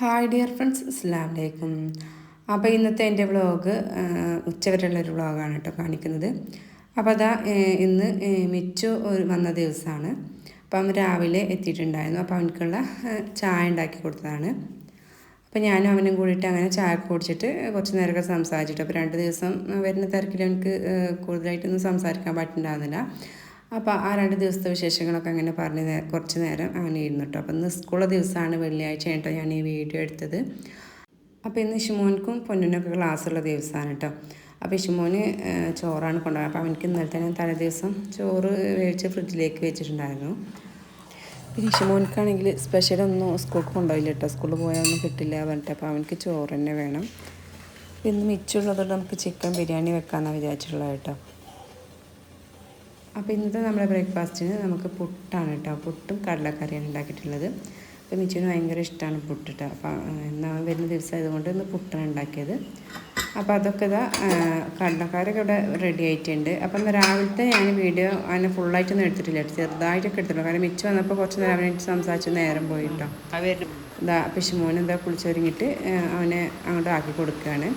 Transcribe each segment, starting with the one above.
Hi dear friends അസ്സാം വലൈക്കും അപ്പോൾ ഇന്നത്തെ എന്റെ വ്ളോഗ് ഉച്ചവരെയുള്ളൊരു വ്ളോഗാണ് കേട്ടോ കാണിക്കുന്നത്. അപ്പോൾ അതാ ഇന്ന് മിച്ചു ഒരു വന്ന ദിവസമാണ്. അപ്പം അവൻ രാവിലെ എത്തിയിട്ടുണ്ടായിരുന്നു. അപ്പോൾ അവനക്കുള്ള ചായ ഉണ്ടാക്കി കൊടുത്തതാണ്. അപ്പോൾ ഞാനും അവനും കൂടിയിട്ട് അങ്ങനെ ചായ കുടിച്ചിട്ട് കുറച്ച് നേരമൊക്കെ സംസാരിച്ചിട്ട്. അപ്പോൾ രണ്ട് ദിവസം വരുന്ന തിരക്കിൽ എനിക്ക് കൂടുതലായിട്ടൊന്നും സംസാരിക്കാൻ പറ്റുന്നുണ്ടായിരുന്നില്ല അപ്പോൾ ആ രണ്ട് ദിവസത്തെ വിശേഷങ്ങളൊക്കെ അങ്ങനെ പറഞ്ഞ് കുറച്ച് നേരം അങ്ങനെ ഇരുന്നു കേട്ടോ അപ്പം ഇന്ന് സ്കൂളിലെ ദിവസമാണ് വെള്ളിയാഴ്ച കേട്ടോ ഞാൻ ഈ വീഡിയോ എടുത്തത്. അപ്പോൾ ഇന്ന് ഇഷുമോൻക്കും പൊന്നിനൊക്കെ ക്ലാസ്സുള്ള ദിവസമാണ് കേട്ടോ അപ്പോൾ ഇഷുമോന് ചോറാണ് കൊണ്ടുപോകുന്നത് അപ്പോൾ അവനക്ക് ഇന്നലെ തന്നെ തലേ ദിവസം ചോറ് വേവിച്ച് ഫ്രിഡ്ജിലേക്ക് വെച്ചിട്ടുണ്ടായിരുന്നു. പിന്നെ ഇഷുമോൻക്കാണെങ്കിൽ സ്പെഷ്യലൊന്നും സ്കൂൾക്ക് കൊണ്ടുപോയില്ല കേട്ടോ സ്കൂളിൽ പോയാൽ ഒന്നും കിട്ടില്ല പറഞ്ഞിട്ട്. അപ്പോൾ അവനക്ക് ചോറ് തന്നെ വേണം. ഇന്ന് മിച്ചുള്ളതുകൊണ്ട് നമുക്ക് ചിക്കൻ ബിരിയാണി വെക്കാമെന്നാണ് വിചാരിച്ചിട്ടുള്ളത് കേട്ടോ അപ്പോൾ ഇന്നത്തെ നമ്മുടെ ബ്രേക്ക്ഫാസ്റ്റിന് നമുക്ക് പുട്ടാണ് കേട്ടോ. പുട്ടും കടലക്കറിയാണ് ഉണ്ടാക്കിയിട്ടുള്ളത്. അപ്പോൾ മിച്ചുവിന് ഭയങ്കര ഇഷ്ടമാണ് പുട്ട് കേട്ടോ. അപ്പോൾ എന്നാൽ വരുന്ന ദിവസം ആയതുകൊണ്ട് ഇന്ന് പുട്ടാണ് ഉണ്ടാക്കിയത്. അപ്പോൾ അതൊക്കെ ഇതാ കടലക്കാരൊക്കെ ഇവിടെ റെഡി ആയിട്ടുണ്ട്. അപ്പം രാവിലത്തെ ഞാൻ വീഡിയോ അതിനെ ഫുള്ളായിട്ടൊന്നും എടുത്തിട്ടില്ല. ചെറുതായിട്ടൊക്കെ എടുത്തിട്ടുള്ളൂ. കാരണം മിച്ചു വന്നപ്പോൾ കുറച്ച് നേരം അവനായിട്ട് സംസാരിച്ച് നേരം പോയി കേട്ടോ. ഇതാ പിശുമോൻ എന്താ കുളിച്ചൊരുങ്ങിയിട്ട് അവനെ അങ്ങോട്ട് ആക്കി കൊടുക്കുകയാണ്.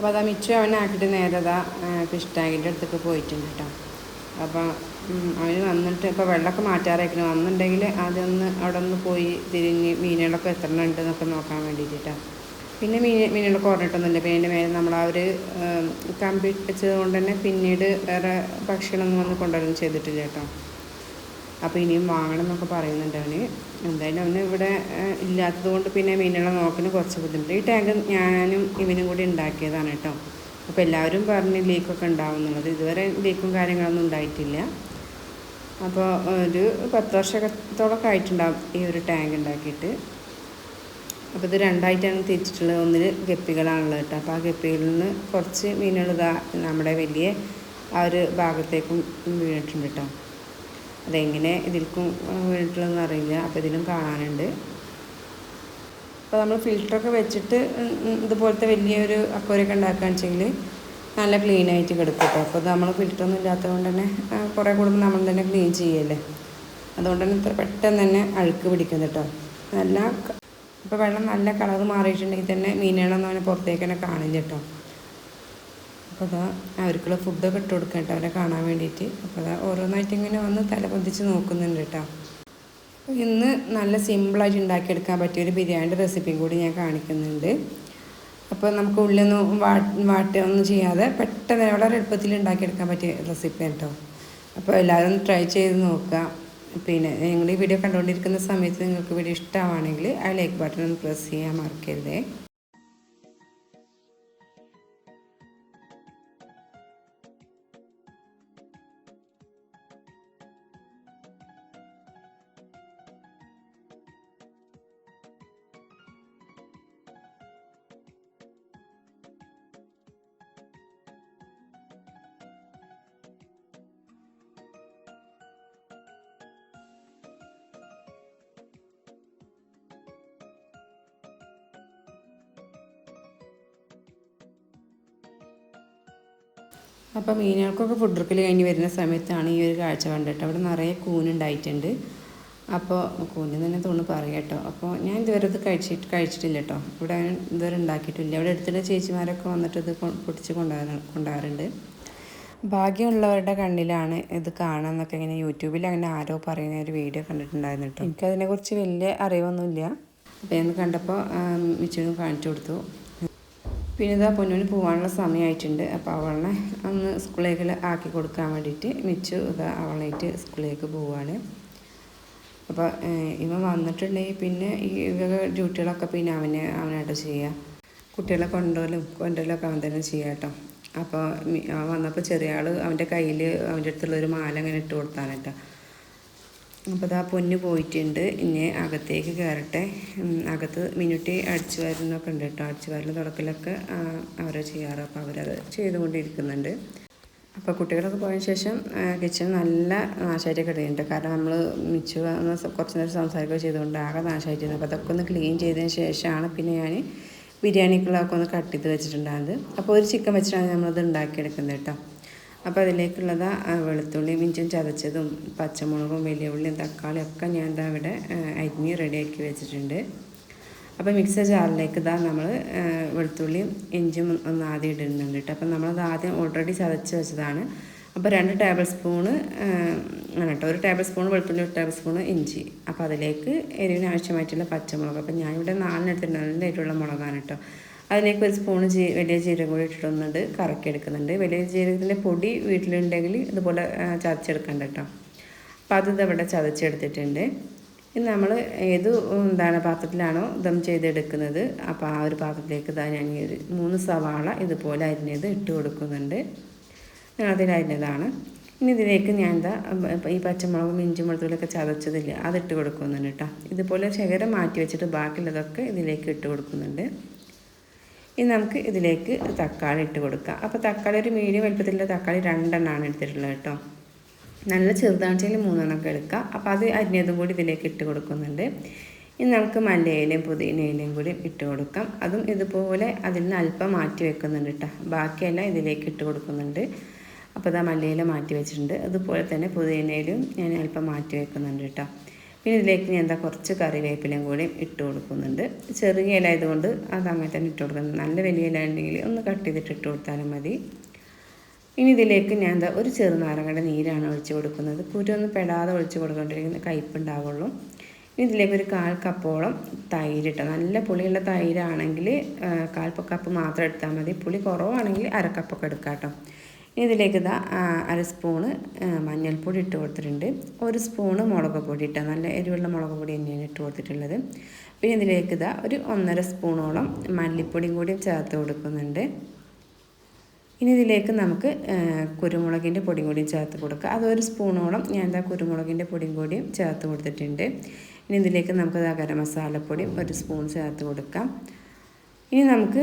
അപ്പോൾ അതാ മിച്ചു അവൻ ആക്കിയിട്ട് നേരെ അതാ ടാങ്കിന്റെ അടുത്തൊക്കെ പോയിട്ടുണ്ട് കേട്ടോ അപ്പോൾ അവന് വന്നിട്ട് ഇപ്പോൾ വെള്ളമൊക്കെ മാറ്റാറായിരിക്കണം വന്നിട്ടുണ്ടെങ്കിൽ അതൊന്ന് അവിടെ ഒന്ന് പോയി തിരിഞ്ഞ് മീനുകളൊക്കെ എത്ര ഉണ്ട് എന്നൊക്കെ നോക്കാൻ വേണ്ടിയിട്ട് കേട്ടോ പിന്നെ മീൻ മീനുകളൊക്കെ കുറഞ്ഞിട്ടൊന്നുമില്ല പിന്നെ അതിന്റെ മേലെ നമ്മൾ ആ ഒരു കമ്പി വെച്ചത് കൊണ്ട് തന്നെ പിന്നീട് വേറെ ഭക്ഷണമൊന്നും വന്ന് കൊണ്ടുവരുന്നു ചെയ്തിട്ടില്ല കേട്ടോ അപ്പോൾ ഇനിയും വാങ്ങണം എന്നൊക്കെ പറയുന്നുണ്ട് അവന്. എന്തായാലും അവന് ഇവിടെ ഇല്ലാത്തത് കൊണ്ട് പിന്നെ മീനുകളെ നോക്കിന് കുറച്ച് ബുദ്ധിമുട്ട്. ഈ ടാങ്ക് ഞാനും ഇവനും കൂടി ഉണ്ടാക്കിയതാണ് കേട്ടോ. അപ്പോൾ എല്ലാവരും പറഞ്ഞ് ലീക്കൊക്കെ ഉണ്ടാവും എന്നുള്ളത് ഇതുവരെ ലീക്കും കാര്യങ്ങളൊന്നും ഉണ്ടായിട്ടില്ല. അപ്പോൾ ഒരു പത്ത് വർഷത്തോളമൊക്കെ ആയിട്ടുണ്ടാവും ഈ ഒരു ടാങ്ക് ഉണ്ടാക്കിയിട്ട്. അപ്പോൾ ഇത് രണ്ടായിട്ടാണ് തിരിച്ചിട്ടുള്ളത്. ഒന്നിൽ ഗപ്പികളാണുള്ളത് കേട്ടോ. അപ്പോൾ ആ ഗപ്പികളിൽ നിന്ന് കുറച്ച് മീനുകൾ നമ്മുടെ വലിയ ആ ഒരു ഭാഗത്തേക്കും വീണിട്ടുണ്ട് കേട്ടോ. അതെങ്ങനെ ഇതിൽക്കും വീണിട്ടുള്ളതെന്ന് അറിയില്ല. അപ്പോൾ ഇതിലും കാണാനുണ്ട്. അപ്പോൾ നമ്മൾ ഫിൽറ്ററൊക്കെ വെച്ചിട്ട് ഇതുപോലത്തെ വലിയൊരു അക്കോരൊക്കെ ഉണ്ടാക്കുകയാണെന്ന് വെച്ചെങ്കിൽ നല്ല ക്ലീൻ ആയിട്ട് കിടക്കും കേട്ടോ അപ്പോൾ നമ്മൾ ഫിൽറ്ററൊന്നും ഇല്ലാത്തത് കൊണ്ട് തന്നെ കുറേ കൂടുമ്പോൾ നമ്മൾ തന്നെ ക്ലീൻ ചെയ്യല്ലേ. അതുകൊണ്ട് തന്നെ ഇത്ര പെട്ടെന്ന് തന്നെ അഴുക്ക് പിടിക്കും കേട്ടോ നല്ല ഇപ്പോൾ വെള്ളം നല്ല കളർ മാറിയിട്ടുണ്ടെങ്കിൽ തന്നെ മീനുകളൊന്നും അവനെ പുറത്തേക്ക് തന്നെ കാണില്ല കേട്ടോ അപ്പോൾ അതാ അവർക്കുള്ള ഫുഡൊക്കെ ഇട്ട് കൊടുക്കാം കേട്ടോ അവരെ കാണാൻ വേണ്ടിയിട്ട് അപ്പോൾ അതാ ഓരോന്നായിട്ട് ഇങ്ങനെ വന്ന് തല പൊന്തിച്ച് നോക്കുന്നുണ്ട് കേട്ടോ ഇന്ന് നല്ല സിമ്പിളായിട്ട് ഉണ്ടാക്കിയെടുക്കാൻ പറ്റിയ ഒരു ബിരിയാണിയുടെ റെസിപ്പിയും കൂടി ഞാൻ കാണിക്കുന്നുണ്ട്. അപ്പോൾ നമുക്ക് ഉള്ളിലൊന്നും വാ വാട്ടുകയൊന്നും ചെയ്യാതെ പെട്ടെന്ന് വളരെ എളുപ്പത്തിൽ ഉണ്ടാക്കിയെടുക്കാൻ പറ്റിയ റെസിപ്പി കേട്ടോ അപ്പോൾ എല്ലാവരും ട്രൈ ചെയ്ത് നോക്കുക പിന്നെ നിങ്ങൾ ഈ വീഡിയോ കണ്ടുകൊണ്ടിരിക്കുന്ന സമയത്ത് നിങ്ങൾക്ക് വീഡിയോ ഇഷ്ടമാണെങ്കിൽ ആ ലൈക്ക് ബട്ടൺ ഒന്ന് പ്രസ് ചെയ്യാൻ മറക്കരുതേ. മീനുകൾക്കൊക്കെ ഫുഡ് എടുക്കൽ കഴിഞ്ഞ് വരുന്ന സമയത്താണ് ഈ ഒരു കാഴ്ച കണ്ടിട്ട് അവിടെ നിറയെ കൂനുണ്ടായിട്ടുണ്ട്. അപ്പോൾ കൂന് തന്നെ തോന്നുന്നു പറയാം കേട്ടോ. അപ്പോൾ ഞാൻ ഇതുവരെ ഇത് കഴിച്ചിട്ട് കഴിച്ചിട്ടില്ല കേട്ടോ. ഇവിടെ ഇതുവരെ ഉണ്ടാക്കിയിട്ടില്ല. ഇവിടെ അടുത്തുള്ള ചേച്ചിമാരൊക്കെ വന്നിട്ട് ഇത് പൊടിച്ച് പൊട്ടിച്ച് കൊണ്ടുവരാ കൊണ്ടുവരാറുണ്ട്. ഭാഗ്യമുള്ളവരുടെ കണ്ണിലാണ് ഇത് കാണാമെന്നൊക്കെ ഇങ്ങനെ യൂട്യൂബിൽ അങ്ങനെ ആരോ പറയുന്ന ഒരു വീഡിയോ കണ്ടിട്ടുണ്ടായിരുന്നു കേട്ടോ. എനിക്കതിനെക്കുറിച്ച് വലിയ അറിവൊന്നുമില്ല. അപ്പോൾ ഞാൻ കണ്ടപ്പോൾ മിച്ചുവിനും കാണിച്ചു കൊടുത്തു. പിന്നെ ഇതാ പൊന്നുവിന് പോകാനുള്ള സമയമായിട്ടുണ്ട് അപ്പോൾ അവളെ ഒന്ന് സ്കൂളിലേക്ക് ആക്കി കൊടുക്കാൻ വേണ്ടിയിട്ട് മിച്ചു ഇതാ അവളായിട്ട് സ്കൂളിലേക്ക് പോവുകയാണ് അപ്പോൾ ഇവ വന്നിട്ടുണ്ടെങ്കിൽ പിന്നെ ഈ ഇവ ഡ്യൂട്ടികളൊക്കെ പിന്നെ അവനെ അവനായിട്ട് ചെയ്യുക കുട്ടികളെ കൊണ്ടുപോലും കൊണ്ടുപോലൊക്കെ അവൻ തന്നെ ചെയ്യുക കേട്ടോ. അപ്പോൾ വന്നപ്പോൾ ചെറിയ ആൾ അവന്റെ കയ്യിൽ അവന്റെ അടുത്തുള്ള ഒരു മാല അങ്ങനെ ഇട്ട് കൊടുത്താണ് കേട്ടോ. അപ്പോൾ ഇതാ പൊന്ന് പോയിട്ടുണ്ട്. ഇനി അകത്തേക്ക് കയറട്ടെ. അകത്ത് മിനുട്ടി അടിച്ചു വരുന്നൊക്കെ ഉണ്ട് കേട്ടോ. അടിച്ചു വരുന്ന തുടക്കലൊക്കെ അവരെ ചെയ്യാറ്. അപ്പോൾ അവരത് ചെയ്തുകൊണ്ടിരിക്കുന്നുണ്ട്. അപ്പോൾ കുട്ടികളൊക്കെ പോയതിന് ശേഷം കിച്ചൺ നല്ല നാശമായിട്ട് കിടക്കുന്നുണ്ട് കാരണം നമ്മൾ മിച്ചു കുറച്ച് നേരം സംസാരിക്കുകയോ ചെയ്തുകൊണ്ട് ആകെ നാശമായിട്ടിരുന്നു അപ്പോൾ അതൊക്കെ ഒന്ന് ക്ലീൻ ചെയ്തതിന് ശേഷമാണ് പിന്നെ ഞാൻ ബിരിയാണിക്കുള്ളതൊക്കെ ഒന്ന് കട്ട് ചെയ്ത് വെച്ചിട്ടുണ്ടായത്. അപ്പോൾ ഒരു ചിക്കൻ വെച്ചിട്ടാണ് നമ്മളത് ഉണ്ടാക്കിയെടുക്കുന്നത് കേട്ടോ. അപ്പോൾ അതിലേക്കുള്ളത് വെളുത്തുള്ളി മിഞ്ചും ചതച്ചതും പച്ചമുളകും വലിയ ഉള്ളിയും തക്കാളിയും ഒക്കെ ഞാൻ ഇതാ ഇവിടെ അരിഞ്ഞ് റെഡിയാക്കി വെച്ചിട്ടുണ്ട്. അപ്പോൾ മിക്സർ ജാറിലേക്ക് ഇതാ നമ്മൾ വെളുത്തുള്ളിയും ഇഞ്ചും ഒന്ന് ആദ്യം ഇടുന്നുണ്ട് കേട്ടോ. അപ്പോൾ നമ്മളത് ആദ്യം ഓൾറെഡി ചതച്ച് വെച്ചതാണ്. അപ്പോൾ രണ്ട് ടേബിൾ സ്പൂണ് കേട്ടോ. ഒരു ടേബിൾ സ്പൂൺ വെളുത്തുള്ളി ഒരു ടേബിൾ സ്പൂണ് ഇഞ്ചി. അപ്പോൾ അതിലേക്ക് എരിവിന് ആവശ്യമായിട്ടുള്ള പച്ചമുളക്. അപ്പോൾ ഞാനിവിടെ നാലിനെടുത്തിട്ടുണ്ട് നല്ല എരിവുള്ള മുളകാണ് കേട്ടോ. അതിലേക്ക് ഒരു സ്പൂണ് ജീ വലിയ ജീരകം കൂടി ഇട്ടിട്ടൊന്നുണ്ട് കറക്കി എടുക്കുന്നുണ്ട് വലിയ ജീരകത്തിന്റെ പൊടി വീട്ടിലുണ്ടെങ്കിൽ ഇതുപോലെ ചതച്ചെടുക്കണ്ട കേട്ടോ അപ്പോൾ അത് ഇതവിടെ ചതച്ചെടുത്തിട്ടുണ്ട്. ഇനി നമ്മൾ ഏത് എന്താണ് പാത്രത്തിലാണോ ദം ചെയ്തെടുക്കുന്നത് അപ്പോൾ ആ ഒരു പാത്രത്തിലേക്ക് ഇതാ ഞാൻ ഒരു മൂന്ന് സവാള ഇതുപോലെ അരിഞ്ഞത് ഇട്ട് കൊടുക്കുന്നുണ്ട്. അതിൽ അരിഞ്ഞതാണ്. ഇനി ഇതിലേക്ക് ഞാൻ എന്താ ഈ പച്ചമുളകും ഇഞ്ചി വെളുത്തുള്ളിയൊക്കെ ചതച്ചതില്ല അതിട്ട് കൊടുക്കുന്നുണ്ട് കേട്ടോ ഇതുപോലെ ശകരം മാറ്റി വെച്ചിട്ട് ബാക്കിയുള്ളതൊക്കെ ഇതിലേക്ക് ഇട്ട് കൊടുക്കുന്നുണ്ട്. ഇനി നമുക്ക് ഇതിലേക്ക് തക്കാളി ഇട്ട് കൊടുക്കാം. അപ്പോൾ തക്കാളി ഒരു മീഡിയം വലുപ്പത്തിലുള്ള തക്കാളി രണ്ടെണ്ണമാണ് എടുത്തിട്ടുള്ളത് കേട്ടോ. നല്ല ചെറുതാണെന്നുവെച്ചാൽ മൂന്നെണ്ണമൊക്കെ എടുക്കാം. അപ്പോൾ അത് അരിഞ്ഞതും കൂടി ഇതിലേക്ക് ഇട്ട് കൊടുക്കുന്നുണ്ട്. ഇനി നമുക്ക് മല്ലയിലയും പുതിനയിലയും കൂടി ഇട്ട് കൊടുക്കാം. അതും ഇതുപോലെ അതിൽ നിന്ന് അല്പം മാറ്റി വെക്കുന്നുണ്ട് കേട്ടോ. ബാക്കിയെല്ലാം ഇതിലേക്ക് ഇട്ട് കൊടുക്കുന്നുണ്ട്. അപ്പോൾ ഇതാ മല്ലയില മാറ്റി വെച്ചിട്ടുണ്ട്. അതുപോലെ തന്നെ പുതിനയിലും ഞാൻ അല്പം മാറ്റി വെക്കുന്നുണ്ട് കേട്ടോ. പിന്നെ ഇതിലേക്ക് ഞാൻ എന്താ കുറച്ച് കറിവേപ്പിലയും കൂടി ഇട്ട് കൊടുക്കുന്നുണ്ട്. ചെറിയ ഇല ആയതുകൊണ്ട് അത് അങ്ങനെ തന്നെ ഇട്ട് കൊടുക്കുന്നത് നല്ല വലിയ ഇല ഉണ്ടെങ്കിൽ ഒന്ന് കട്ട് ചെയ്തിട്ട് ഇട്ട് കൊടുത്താലും മതി. ഇനി ഇതിലേക്ക് ഞാൻ എന്താ ഒരു ചെറുനാരങ്ങയുടെ നീരാണ് ഒഴിച്ച് കൊടുക്കുന്നത്. കുരുവൊന്നും പെടാതെ ഒഴിച്ച് കൊടുക്കേണ്ടിരിക്കുന്ന കയ്പുണ്ടാവുള്ളൂ ഇനി ഇതിലേക്ക് ഒരു കാൽ കപ്പോളം തൈര് നല്ല പുളിയുള്ള തൈരാണെങ്കിൽ കാൽ കപ്പ് മാത്രം എടുത്താൽ മതി. പുളി കുറവാണെങ്കിൽ അരക്കപ്പൊക്കെ എടുക്കാം കേട്ടോ. ഇതിലേക്ക് ഇതാ അര സ്പൂണ് മഞ്ഞൾപ്പൊടി ഇട്ട് കൊടുത്തിട്ടുണ്ട്. ഒരു സ്പൂണ് മുളക് പൊടി ഇട്ടാൽ നല്ല എരിവുള്ള മുളക് പൊടി തന്നെയാണ് ഇട്ട് കൊടുത്തിട്ടുള്ളത്. പിന്നെ ഇതിലേക്ക് ഇതാ ഒരു ഒന്നര സ്പൂണോളം മല്ലിപ്പൊടിയും കൂടി ചേർത്ത് കൊടുക്കുന്നുണ്ട്. ഇനി ഇതിലേക്ക് നമുക്ക് കുരുമുളകിന്റെ പൊടിയും കൂടിയും ചേർത്ത് കൊടുക്കുക അതൊരു സ്പൂണോളം ഞാൻ എന്താ കുരുമുളകിന്റെ പൊടിയും കൂടിയും ചേർത്ത് കൊടുത്തിട്ടുണ്ട്. ഇനി ഇതിലേക്ക് നമുക്ക് ദാ ഗരം മസാലപ്പൊടിയും ഒരു സ്പൂൺ ചേർത്ത് കൊടുക്കാം. ഇനി നമുക്ക്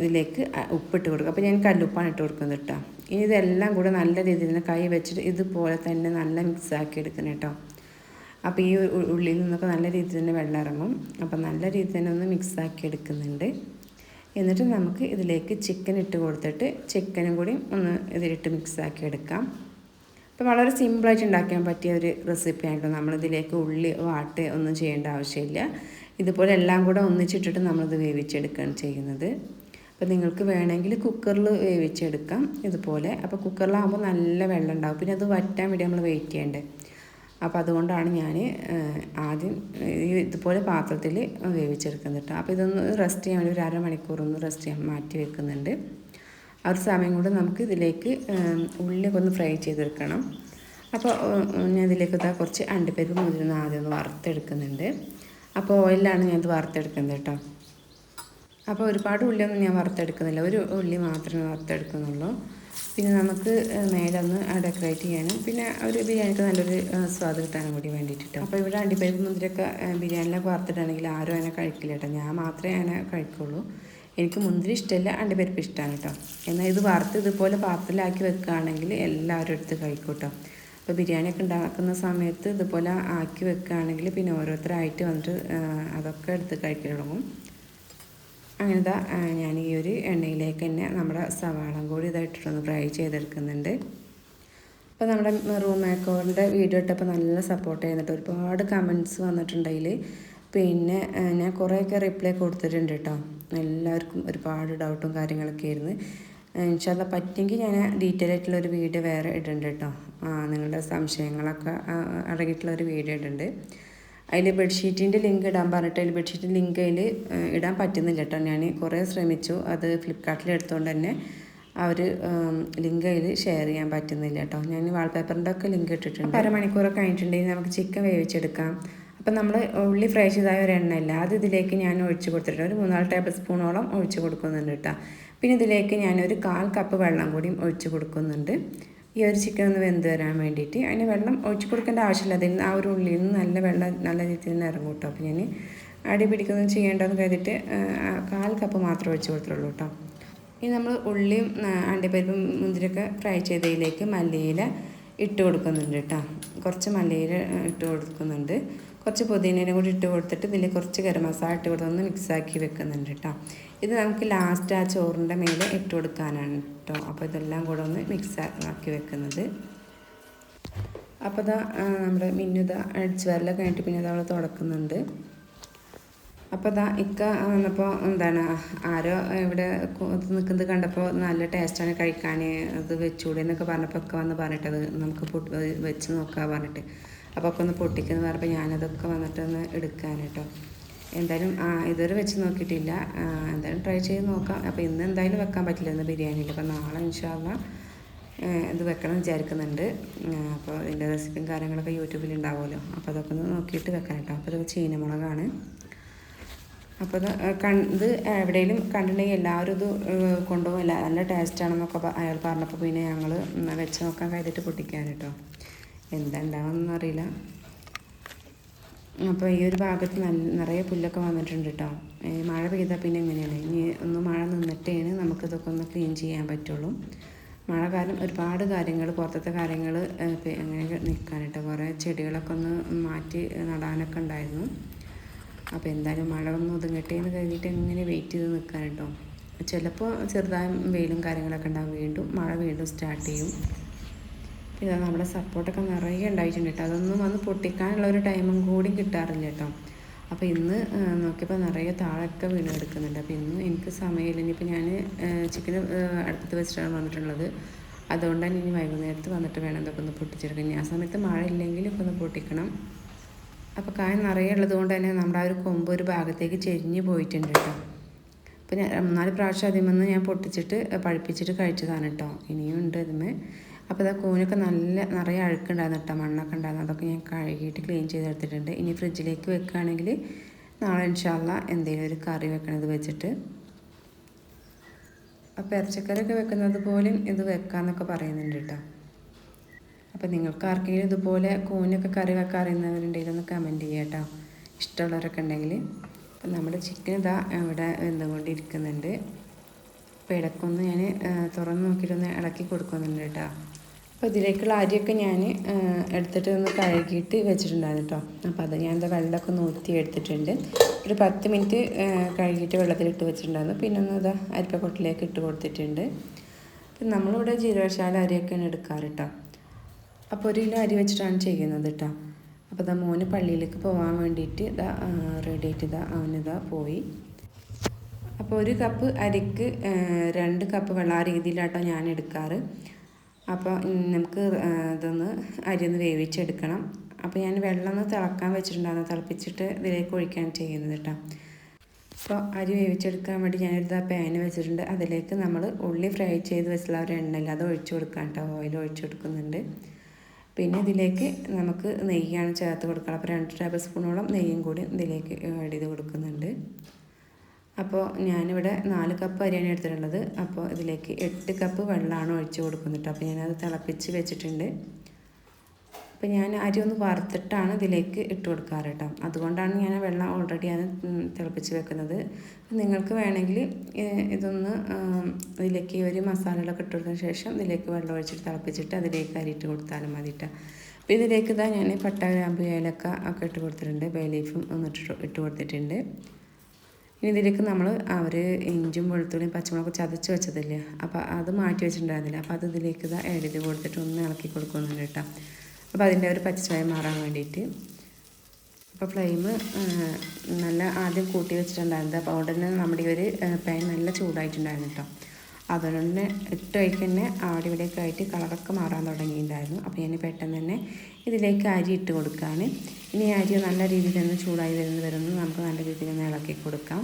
ഇതിലേക്ക് ഉപ്പിട്ട് കൊടുക്കാം. അപ്പോൾ ഞാൻ കല്ലുപ്പാണ് ഇട്ട് കൊടുക്കുന്നത് കേട്ടോ. ഇനി ഇതെല്ലാം കൂടെ നല്ല രീതിയിൽ നിന്ന് കൈ വെച്ചിട്ട് ഇതുപോലെ തന്നെ നല്ല മിക്സ് ആക്കി എടുക്കണം കേട്ടോ. അപ്പോൾ ഈ ഉള്ളിയിൽ നിന്നൊക്കെ നല്ല രീതിയിൽ തന്നെ വെള്ളം ഇറങ്ങും. അപ്പോൾ നല്ല രീതിയിൽ തന്നെ ഒന്ന് മിക്സ് ആക്കി എടുക്കുന്നുണ്ട്. എന്നിട്ട് നമുക്ക് ഇതിലേക്ക് ചിക്കൻ ഇട്ട് കൊടുത്തിട്ട് ചിക്കനും കൂടി ഒന്ന് ഇതിലിട്ട് മിക്സ് ആക്കി എടുക്കാം. അപ്പോൾ വളരെ സിമ്പിളായിട്ട് ഉണ്ടാക്കാൻ പറ്റിയ ഒരു റെസിപ്പിയായിട്ട് നമ്മളിതിലേക്ക് ഉള്ളി വാട്ട് ഒന്നും ചെയ്യേണ്ട ആവശ്യമില്ല. ഇതുപോലെ എല്ലാം കൂടെ ഒന്നിച്ചിട്ടിട്ട് നമ്മളിത് വേവിച്ചെടുക്കുകയാണ് ചെയ്യുന്നത്. അപ്പോൾ നിങ്ങൾക്ക് വേണമെങ്കിൽ കുക്കറിൽ വേവിച്ചെടുക്കാം ഇതുപോലെ. അപ്പോൾ കുക്കറിലാകുമ്പോൾ നല്ല വെള്ളം ഉണ്ടാവും. പിന്നെ അത് വറ്റാൻ വേണ്ടി നമ്മൾ വെയിറ്റ് ചെയ്യേണ്ടേ. അപ്പോൾ അതുകൊണ്ടാണ് ഞാൻ ആദ്യം ഇതുപോലെ പാത്രത്തിൽ വേവിച്ചെടുക്കുന്നത് കേട്ടോ. അപ്പോൾ ഇതൊന്ന് റെസ്റ്റ് ചെയ്യാൻ വേണ്ടി ഒരു അരമണിക്കൂർ ഒന്ന് റെസ്റ്റ് ചെയ്യാൻ മാറ്റി വെക്കുന്നുണ്ട്. ആ ഒരു സമയം കൊണ്ട് നമുക്ക് ഇതിലേക്ക് ഉള്ളിയൊക്കെ ഒന്ന് ഫ്രൈ ചെയ്തെടുക്കണം. അപ്പോൾ ഞാൻ ഇതിലേക്ക് ഇതാ കുറച്ച് അണ്ടിപ്പരിപ്പ് മുതിരുന്ന ആദ്യം ഒന്ന് വറുത്തെടുക്കുന്നുണ്ട്. അപ്പോൾ ഓയിലാണ് ഞാനത് വറുത്തെടുക്കുന്നത് കേട്ടോ. അപ്പോൾ ഒരുപാട് ഉള്ളിയൊന്നും ഞാൻ വറുത്തെടുക്കുന്നില്ല. ഒരു ഉള്ളി മാത്രമേ വറുത്തെടുക്കുന്നുള്ളൂ. പിന്നെ നമുക്ക് ഏഹ്, മേലെ ഒന്ന് ഡെക്കറേറ്റ് ചെയ്യാനും. പിന്നെ ഒരു ബിരിയാണിക്ക് നല്ലൊരു സ്വാദ് കിട്ടാനും കൂടി വേണ്ടിയിട്ടോ അപ്പോൾ ഇവിടെ അണ്ടിപ്പരിപ്പ് മുന്തിരിയൊക്കെ ബിരിയാണിയിലൊക്കെ വറുത്തിട്ടാണെങ്കിൽ ആരും അതിനെ കഴിക്കില്ല കേട്ടോ. ഞാൻ മാത്രമേ അതിനെ കഴിക്കുള്ളൂ. എനിക്ക് മുന്തിരി ഇഷ്ടമല്ല അണ്ടിപ്പരിപ്പ് ഇഷ്ടമാണ് കേട്ടോ. എന്നാൽ ഇത് വറുത്ത് ഇതുപോലെ പാത്രത്തിലാക്കി വെക്കുകയാണെങ്കിൽ എല്ലാവരും എടുത്ത് കഴിക്കും കേട്ടോ. അപ്പോൾ ബിരിയാണിയൊക്കെ ഉണ്ടാക്കുന്ന സമയത്ത് ഇതുപോലെ ആക്കി വെക്കുകയാണെങ്കിൽ പിന്നെ ഓരോരുത്തരായിട്ട് വന്നിട്ട് അതൊക്കെ എടുത്ത് കഴിക്കാൻ തുടങ്ങും. അങ്ങനത്തെ ഞാൻ ഈ ഒരു എണ്ണയിലേക്ക് തന്നെ നമ്മുടെ സവാളം കൂടി ഇതായിട്ടൊന്ന് ഫ്രൈ ചെയ്തെടുക്കുന്നുണ്ട്. അപ്പോൾ നമ്മുടെ റൂം മേക്കോറിന്റെ വീഡിയോ ഇട്ടപ്പോൾ നല്ല സപ്പോർട്ട് ചെയ്യുന്നുണ്ട് ഒരുപാട് കമൻസ് വന്നിട്ടുണ്ടെങ്കിൽ പിന്നെ ഞാൻ കുറേയൊക്കെ റിപ്ലൈ കൊടുത്തിട്ടുണ്ട് കേട്ടോ എല്ലാവർക്കും ഒരുപാട് ഡൗട്ടും കാര്യങ്ങളൊക്കെ ആയിരുന്നു. ഇൻഷാല്ല പറ്റുമെങ്കിൽ ഞാൻ ഡീറ്റെയിൽ ആയിട്ടുള്ള ഒരു വീഡിയോ വേറെ ഇടുന്നുണ്ട് കേട്ടോ നിങ്ങളുടെ സംശയങ്ങളൊക്കെ അടങ്ങിയിട്ടുള്ള ഒരു വീഡിയോ ഇടുന്നുണ്ട് അതിൽ ബെഡ്ഷീറ്റിന്റെ ലിങ്ക് ഇടാൻ പറഞ്ഞിട്ട് അതിൽ ബെഡ്ഷീറ്റിന്റെ ലിങ്ക് അതിൽ ഇടാൻ പറ്റുന്നില്ല കേട്ടോ. ഞാൻ കുറേ ശ്രമിച്ചു. അത് ഫ്ലിപ്കാർട്ടിൽ എടുത്തുകൊണ്ട് തന്നെ അവർ ലിങ്ക് അതിൽ ഷെയർ ചെയ്യാൻ പറ്റുന്നില്ല കേട്ടോ. ഞാൻ വാൾപേപ്പറിന്റെ ഒക്കെ ലിങ്ക് ഇട്ടിട്ടുണ്ട്. അരമണിക്കൂറൊക്കെ കഴിഞ്ഞിട്ടുണ്ടെങ്കിൽ നമുക്ക് ചിക്കൻ വേവിച്ചെടുക്കാം. അപ്പം നമ്മൾ ഉള്ളി ഫ്രൈ ചെയ്തായ ഒരു എണ്ണയില്ല. അത് ഇതിലേക്ക് ഞാൻ ഒഴിച്ച് കൊടുത്തിട്ടുണ്ട്. ഒരു മൂന്നാൽ ടേബിൾ സ്പൂണോളം ഒഴിച്ച് കൊടുക്കുന്നുണ്ട് കേട്ടോ. പിന്നെ ഇതിലേക്ക് ഞാനൊരു കാൽ കപ്പ് വെള്ളം കൂടിയും ഒഴിച്ച് കൊടുക്കുന്നുണ്ട്. ഈ ഒരു ചിക്കൻ ഒന്ന് വെന്ത് വരാൻ വേണ്ടിയിട്ട് അതിന് വെള്ളം ഒഴിച്ച് കൊടുക്കേണ്ട ആവശ്യമില്ല. അതിൽ ആ ഒരു ഉള്ളിൽ നിന്ന് നല്ല വെള്ളം നല്ല രീതിയിൽ നിന്ന് ഇറങ്ങും കേട്ടോ. അപ്പോൾ ഞാൻ അടി പിടിക്കൊന്നും ചെയ്യേണ്ടതെന്ന് കരുതിയിട്ട് കാൽ കപ്പ് മാത്രമേ ഒഴിച്ച് കൊടുത്തുള്ളൂ കേട്ടോ. ഇനി നമ്മൾ ഉള്ളിയും അണ്ടിപ്പരിപ്പും മുന്തിരിയൊക്കെ ഫ്രൈ ചെയ്തതിലേക്ക് മല്ലിയില ഇട്ട് കൊടുക്കുന്നുണ്ട് കേട്ടോ. കുറച്ച് മല്ലിയില ഇട്ട് കൊടുക്കുന്നുണ്ട്. കുറച്ച് പുതിനേനെ കൂടി ഇട്ട് കൊടുത്തിട്ട് ഇതിൽ കുറച്ച് ഗരം മസാല ഇട്ട് കൊടുത്ത് ഒന്ന് മിക്സാക്കി വെക്കുന്നുണ്ട് കേട്ടോ ഇത് നമുക്ക് ലാസ്റ്റ് ആ ചോറിന്റെ മേലെ ഇട്ട് കൊടുക്കാനാണ് കേട്ടോ അപ്പോൾ ഇതെല്ലാം കൂടെ ഒന്ന് മിക്സ് ആക്കി വെക്കുന്നത്. അപ്പോൾ ഇതാ നമ്മുടെ മിന്നുത അടിച്ച് വരലൊക്കെ കഴിഞ്ഞിട്ട് പിന്നെ ഇത് അവൾ തുടക്കുന്നുണ്ട്. അപ്പോൾ ഇതാ ഇക്ക വന്നപ്പോൾ എന്താണ് ആരോ ഇവിടെ നിൽക്കുന്നത് കണ്ടപ്പോൾ നല്ല ടേസ്റ്റാണ് കഴിക്കാൻ അത് വെച്ചൂടെ എന്നൊക്കെ പറഞ്ഞപ്പോൾ ഒക്കെ വന്ന് പറഞ്ഞിട്ട് നമുക്ക് വെച്ച് നോക്കാൻ പറഞ്ഞിട്ട്. അപ്പോൾ ഒക്കെ ഒന്ന് പൊട്ടിക്കുന്നു പറഞ്ഞപ്പോൾ ഞാനതൊക്കെ വന്നിട്ടൊന്ന് എടുക്കാൻ കേട്ടോ എന്തായാലും ഇതുവരെ വെച്ച് നോക്കിയിട്ടില്ല. എന്തായാലും ട്രൈ ചെയ്ത് നോക്കാം. അപ്പോൾ ഇന്ന് എന്തായാലും വെക്കാൻ പറ്റില്ല ഇന്ന് ബിരിയാണിയിൽ അപ്പോൾ നാളെ ഇൻഷാല്ല ഇത് വെക്കണം വിചാരിക്കുന്നുണ്ട്. അപ്പോൾ ഇതിന്റെ റെസിപ്പിയും കാര്യങ്ങളൊക്കെ യൂട്യൂബിൽ ഉണ്ടാവുമല്ലോ. അപ്പോൾ അതൊക്കെ ഒന്ന് നോക്കിയിട്ട് വെക്കാൻ കേട്ടോ അപ്പോൾ ഇതൊക്കെ ചീനമുളകാണ്. അപ്പോൾ ഇത് ഇത് എവിടെയെങ്കിലും കണ്ടിട്ടുണ്ടെങ്കിൽ എല്ലാവരും ഇത് കൊണ്ടുപോകില്ല നല്ല ടേസ്റ്റാണെന്നൊക്കെ അയാൾ പറഞ്ഞപ്പോൾ പിന്നെ ഞങ്ങൾ വെച്ച് നോക്കാൻ കരുതിയിട്ട് പൊട്ടിക്കാൻ കേട്ടോ എന്താ ഉണ്ടാവുമെന്നൊന്നും അറിയില്ല. അപ്പോൾ ഈ ഒരു ഭാഗത്ത് നല്ല നിറയെ പുല്ലൊക്കെ വന്നിട്ടുണ്ട് കേട്ടോ മഴ പെയ്താൽ പിന്നെ എങ്ങനെയാണ്? ഇനി ഒന്ന് മഴ നിന്നിട്ടേന് നമുക്കിതൊക്കെ ഒന്ന് ക്ലീൻ ചെയ്യാൻ പറ്റുള്ളൂ. മഴ കാരണം ഒരുപാട് കാര്യങ്ങൾ പുറത്തത്തെ കാര്യങ്ങൾ അങ്ങനെ നിൽക്കാൻ കേട്ടോ കുറേ ചെടികളൊക്കെ ഒന്ന് മാറ്റി നടാനൊക്കെ ഉണ്ടായിരുന്നു. അപ്പോൾ എന്തായാലും മഴ ഒന്ന് ഒതുങ്ങട്ടെ എന്ന് കരുതിയിട്ട് എങ്ങനെ വെയിറ്റ് ചെയ്ത് നിൽക്കാൻ കേട്ടോ ചിലപ്പോൾ ചെറുതായ വെയിലും കാര്യങ്ങളൊക്കെ ഉണ്ടാകും വീണ്ടും മഴ വീണ്ടും സ്റ്റാർട്ട് ചെയ്യും. പിന്നെ നമ്മുടെ സപ്പോർട്ടൊക്കെ നിറയെ ഉണ്ടായിട്ടുണ്ട് കേട്ടോ അതൊന്നും വന്ന് പൊട്ടിക്കാനുള്ള ഒരു ടൈമും കൂടി കിട്ടാറില്ല കേട്ടോ അപ്പോൾ ഇന്ന് നോക്കിയപ്പോൾ നിറയെ താഴൊക്കെ വീണ് എടുക്കുന്നുണ്ട് അപ്പോൾ ഇന്ന് എനിക്ക് സമയമില്ല. ഇനിയിപ്പോൾ ഞാൻ ചിക്കൻ അടുപ്പത്ത് വെച്ചിട്ടാണ് വന്നിട്ടുള്ളത്. അതുകൊണ്ട് തന്നെ ഇനി വൈകുന്നേരത്ത് വന്നിട്ട് വേണം ഇതൊക്കെ ഒന്ന് പൊട്ടിച്ചെടുക്കാൻ. ആ സമയത്ത് മഴ ഇല്ലെങ്കിൽ ഒക്കെ ഒന്ന് പൊട്ടിക്കണം. അപ്പോൾ കായ നിറയെ ഉള്ളത് കൊണ്ട് തന്നെ നമ്മുടെ ആ ഒരു കൊമ്പ് ഒരു ഭാഗത്തേക്ക് ചെരിഞ്ഞ് പോയിട്ടുണ്ട് കേട്ടോ അപ്പോൾ ഞാൻ നാല് പ്രാവശ്യം അതിൽ ഞാൻ പൊട്ടിച്ചിട്ട് പഴുപ്പിച്ചിട്ട് കഴിച്ചതാണ് കേട്ടോ ഇനിയും ഉണ്ട് ഇതിമേ അപ്പോൾ ഇതാ കൂനൊക്കെ നല്ല നിറയെ അഴുക്കുണ്ടായിരുന്നു കേട്ടോ. മണ്ണൊക്കെ ഉണ്ടായിരുന്നു. അതൊക്കെ ഞാൻ കഴുകിയിട്ട് ക്ലീൻ ചെയ്തെടുത്തിട്ടുണ്ട്. ഇനി ഫ്രിഡ്ജിലേക്ക് വെക്കുകയാണെങ്കിൽ നാളെ ഇൻഷാല്ല എന്തെങ്കിലും ഒരു കറി വെക്കണത് വെച്ചിട്ട്. അപ്പോൾ ഇറച്ചിക്കറിയൊക്കെ വെക്കുന്നത് പോലും ഇത് വെക്കാമെന്നൊക്കെ പറയുന്നുണ്ട് കേട്ടോ. അപ്പോൾ നിങ്ങൾക്ക് ആർക്കെങ്കിലും ഇതുപോലെ കൂനൊക്കെ കറി വെക്കാൻ അറിയുന്നവരുണ്ടെങ്കിൽ ഒന്ന് കമന്റ് ചെയ്യാം കേട്ടോ. ഇഷ്ടമുള്ളവരൊക്കെ ഉണ്ടെങ്കിൽ. അപ്പം നമ്മുടെ ചിക്കൻ ഇതാ ഇവിടെ വെന്തുകൊണ്ടിരിക്കുന്നുണ്ട്. അപ്പോൾ ഇടയ്ക്കൊന്ന് ഞാൻ തുറന്ന് നോക്കിയിട്ടൊന്ന് ഇളക്കി കൊടുക്കുന്നുണ്ട് കേട്ടോ. അപ്പോൾ ഇതിലേക്കുള്ള അരിയൊക്കെ ഞാൻ എടുത്തിട്ട് ഒന്ന് കഴുകിയിട്ട് വെച്ചിട്ടുണ്ടായിരുന്നു കേട്ടോ അപ്പോൾ അത് ഞാൻ എന്താ വെള്ളമൊക്കെ നൂറ്റി എടുത്തിട്ടുണ്ട്. ഒരു പത്ത് മിനിറ്റ് കഴുകിയിട്ട് വെള്ളത്തിലിട്ട് വെച്ചിട്ടുണ്ടായിരുന്നു. പിന്നെ ഒന്ന് ഇതാ അരിപ്പക്കൊട്ടിലേക്ക് ഇട്ട് കൊടുത്തിട്ടുണ്ട്. അപ്പം നമ്മളിവിടെ ജീരകശാല അരിയൊക്കെയാണ് എടുക്കാറ് കേട്ടോ അപ്പോൾ ഒരു കിലോ അരി വെച്ചിട്ടാണ് ചെയ്യുന്നത് കേട്ടോ അപ്പോൾ ഇതാ മോന് പള്ളിയിലേക്ക് പോകാൻ വേണ്ടിയിട്ട് ഇതാ റെഡി ആയിട്ട് ഇതാ അവനിതാ പോയി. അപ്പോൾ ഒരു കപ്പ് അരിക്ക് രണ്ട് കപ്പ് വെള്ളം ആ രീതിയിലാട്ടോ ഞാൻ എടുക്കാറ്. അപ്പോൾ നമുക്ക് ആ, ഇതൊന്ന് അരി ഒന്ന് വേവിച്ചെടുക്കണം. അപ്പോൾ ഞാൻ വെള്ളം ഒന്ന് തിളക്കാൻ വെച്ചിട്ടുണ്ടായിരുന്നു. തിളപ്പിച്ചിട്ട് ഇതിലേക്ക് ഒഴിക്കാൻ ചെയ്യുന്നത് കേട്ടോ. അപ്പോൾ അരി വേവിച്ചെടുക്കാൻ വേണ്ടി ഞാനൊരു പാന് വെച്ചിട്ടുണ്ട്. അതിലേക്ക് നമ്മൾ ഉള്ളി ഫ്രൈ ചെയ്ത് വെച്ചുള്ള ഒരു എണ്ണയില്ല അത് ഒഴിച്ചു കൊടുക്കാം കേട്ടോ. ഓയിൽ ഒഴിച്ചു കൊടുക്കുന്നുണ്ട്. പിന്നെ ഇതിലേക്ക് നമുക്ക് നെയ്യാണ് ചേർത്ത് കൊടുക്കണം. അപ്പോൾ രണ്ട് ടേബിൾ സ്പൂണോളം നെയ്യും കൂടി ഇതിലേക്ക് ആഡ് ചെയ്ത് കൊടുക്കുന്നുണ്ട്. അപ്പോൾ ഞാനിവിടെ നാല് കപ്പ് അരിയാണ് എടുത്തിട്ടുള്ളത്. അപ്പോൾ ഇതിലേക്ക് എട്ട് കപ്പ് വെള്ളമാണ് ഒഴിച്ച് കൊടുക്കുന്നത് അപ്പോൾ ഞാനത് തിളപ്പിച്ച് വെച്ചിട്ടുണ്ട്. അപ്പോൾ ഞാൻ അരി ഒന്ന് വറുത്തിട്ടാണ് ഇതിലേക്ക് ഇട്ട് കൊടുക്കാറ് കേട്ടോ അതുകൊണ്ടാണ് ഞാൻ വെള്ളം ഓൾറെഡി അത് തിളപ്പിച്ച് വെക്കുന്നത്. നിങ്ങൾക്ക് വേണമെങ്കിൽ ഇതൊന്ന് ഇതിലേക്ക് ഒരു മസാലകളൊക്കെ ഇട്ട് കൊടുത്തതിന് ശേഷം ഇതിലേക്ക് വെള്ളം ഒഴിച്ചിട്ട് തിളപ്പിച്ചിട്ട് അതിലേക്ക് അരി ഇട്ട് കൊടുത്താലും മതി കേട്ടോ അപ്പോൾ ഇതിലേക്ക് ഇതാ ഞാൻ പട്ട ഗ്രാമ്പ് ഏലക്ക ഒക്കെ ഇട്ട് കൊടുത്തിട്ടുണ്ട്. ബേ ലീഫും ഒന്ന് ഇട്ട് കൊടുത്തിട്ടുണ്ട്. ഇനി ഇതിലേക്ക് നമ്മൾ അവർ ഇഞ്ചും വെളുത്തുള്ളിയും പച്ചമുളകും ചതച്ച് വെച്ചതില്ലേ? അപ്പോൾ അത് മാറ്റി വെച്ചിട്ടുണ്ടായിരുന്നില്ല. അപ്പോൾ അത് ഇതിലേക്ക് ഇതാ ആഡ് ചെയ്ത് കൊടുത്തിട്ട് ഒന്ന് ഇളക്കി കൊടുക്കുന്നുണ്ട് കേട്ടോ. അപ്പോൾ അതിന്റെ ഒരു പച്ചച്ചായ മാറാൻ വേണ്ടിയിട്ട്. അപ്പോൾ ഫ്ലെയിം നല്ല ആദ്യം കൂട്ടി വെച്ചിട്ടുണ്ടായിരുന്നത്. അപ്പോൾ ഉടനെ നമ്മുടെ ഒരു പാൻ നല്ല ചൂടായിട്ടുണ്ടായിരുന്നു കേട്ടോ. അതുകൊണ്ട് തന്നെ ഇട്ട് വഴിക്ക് തന്നെ അവിടെ ഇവിടെയൊക്കെ ആയിട്ട് കളറൊക്കെ മാറാൻ തുടങ്ങിയിട്ടുണ്ടായിരുന്നു. അപ്പോൾ ഞാൻ പെട്ടെന്ന് തന്നെ ഇതിലേക്ക് അരി ഇട്ട് കൊടുക്കുകയാണ്. ഇനി അരി നല്ല രീതിയിൽ ഒന്ന് ചൂടായി വരുന്ന വരുന്നു നമുക്ക് നല്ല രീതിയിൽ ഒന്ന് ഇളക്കി കൊടുക്കാം.